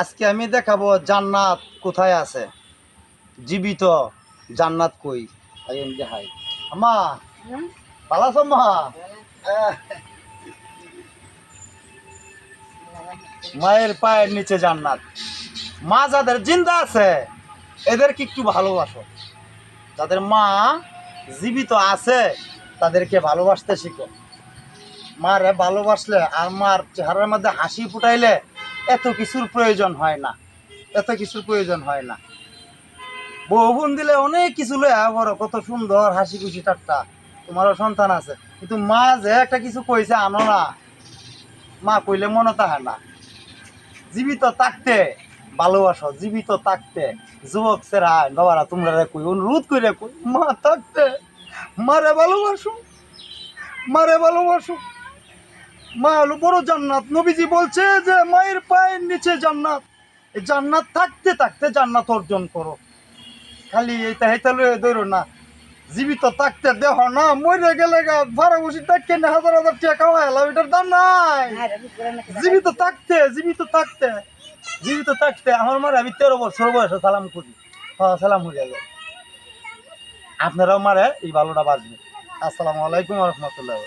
আজকে আমি দেখাবো জান্নাত কোথায় আছে। জীবিত জান্নাত কই? দেখাই আমা ভালো আছো মা মায়ের পায়ের নিচে জান্নাত। মা যাদের জিন্দা আছে এদেরকে একটু ভালোবাসো। যাদের মা জীবিত আছে তাদেরকে ভালোবাসতে শিখো। মারে ভালোবাসলে আর মার চেহারার মধ্যে হাসি ফুটাইলে এত কিছুর প্রয়োজন হয় না। এত কিছুর প্রয়োজন হয় না। বউ বোন দিলে অনেক কিছু লয়ে বড়, কত সুন্দর হাসি খুশি ঠাট্টা। তোমারও সন্তান আছে। কিন্তু মা যে একটা কিছু কইছে, আনো না। মা কইলে মনে তাহে না। জীবিত থাকতে ভালোবাসো, জীবিত থাকতে। যুবক সেরা বাবারা তোমরা কই, অনুরোধ করে কই, মা থাকতে। মারে ভালোবাসো। মারে ভালোবাসো। মা হলো বড় জান্নাত। নবীজি বলছে যে মায়ের পায়ের নিচে জান্নাত। এই জান্নাত থাকতে থাকতে জান্নাত অর্জন করো। খালি এইটা হেতা লয়ে ধরো না। জীবিত থাকতে দেহ না মরে গেলে ভাড়া বসে থাকতে না হাজার হাজার টাকা কামাই এলাম এটার দাম নাই। জীবিত থাকতে জীবিত থাকতে জীবিত থাকতে আমার মারে আমি তেরো বছর বয়সে সালাম করি। হ্যাঁ সালাম হয়ে যাবে আপনারাও মারে এই ভালোটা বাঁচবে। আসসালামু আলাইকুম রহমতুল্লাহ।